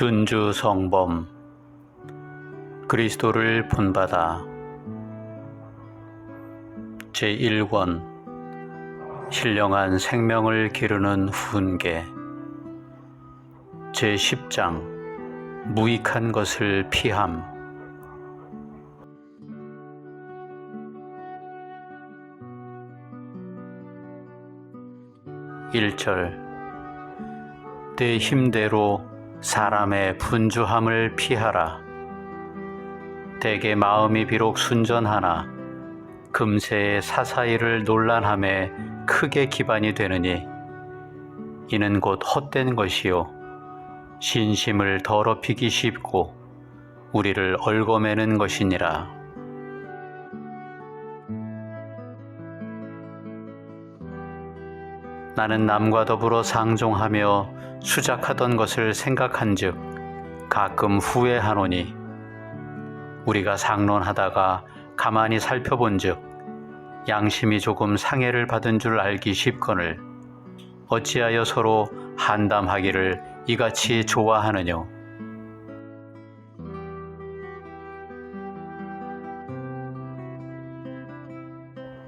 준주 성범 그리스도를 본받아. 제1권 신령한 생명을 기르는 훈계. 제10장 무익한 것을 피함. 1절 내 힘대로 사람의 분주함을 피하라. 대개 마음이 비록 순전하나 금세의 사사이를 논란함에 크게 기반이 되느니 이는 곧 헛된 것이요 신심을 더럽히기 쉽고 우리를 얽어매는 것이니라. 나는 남과 더불어 상종하며 수작하던 것을 생각한즉 가끔 후회하노니. 우리가 상론하다가 가만히 살펴본즉 양심이 조금 상해를 받은 줄 알기 쉽거늘 어찌하여 서로 한담하기를 이같이 좋아하느뇨?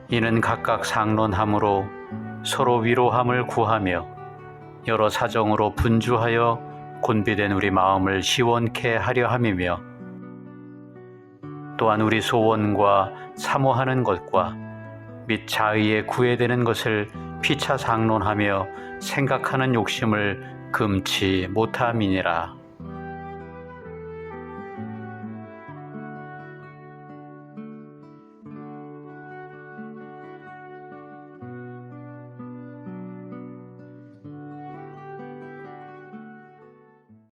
이는 각각 상론함으로 서로 위로함을 구하며 여러 사정으로 분주하여 곤비된 우리 마음을 시원케 하려 함이며 또한 우리 소원과 사모하는 것과 및 자의에 구애되는 것을 피차 상론하며 생각하는 욕심을 금치 못함이니라.